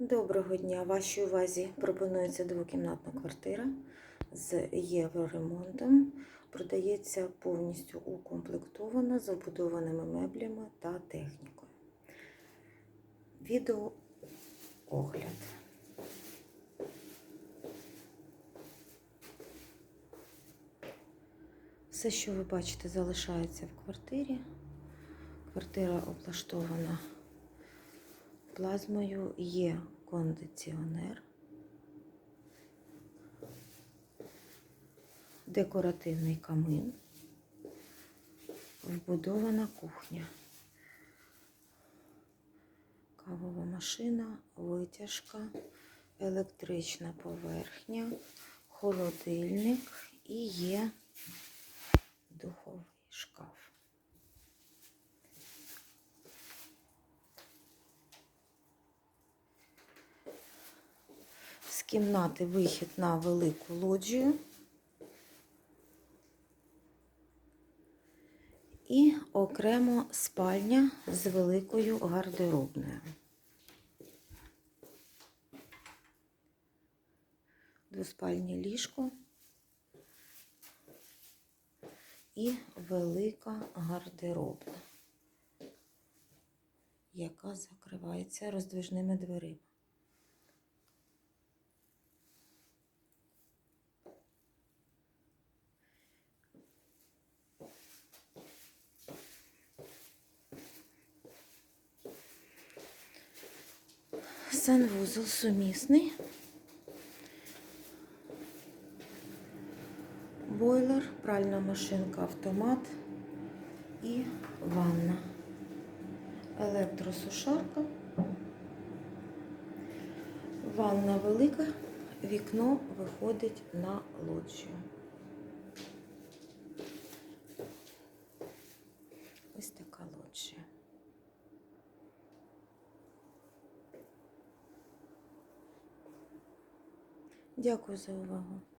Доброго дня! Вашій увазі пропонується двокімнатна квартира з євроремонтом. Продається повністю укомплектована з меблями та технікою. Відеоогляд. Все, що ви бачите, залишається в квартирі. Квартира облаштована плазмою є кондиціонер, декоративний камин, вбудована кухня, кавова машина, витяжка, електрична поверхня, холодильник і є кімнати вихід на велику лоджію. І окремо спальня з великою гардеробною. Двоспальне ліжко і велика гардеробна, яка закривається роздвижними дверима. Санвузол сумісний. Бойлер, пральна машинка, автомат і ванна. Електросушарка. Ванна велика, вікно виходить на лоджію. Ось така лоджія. Дякую за увагу.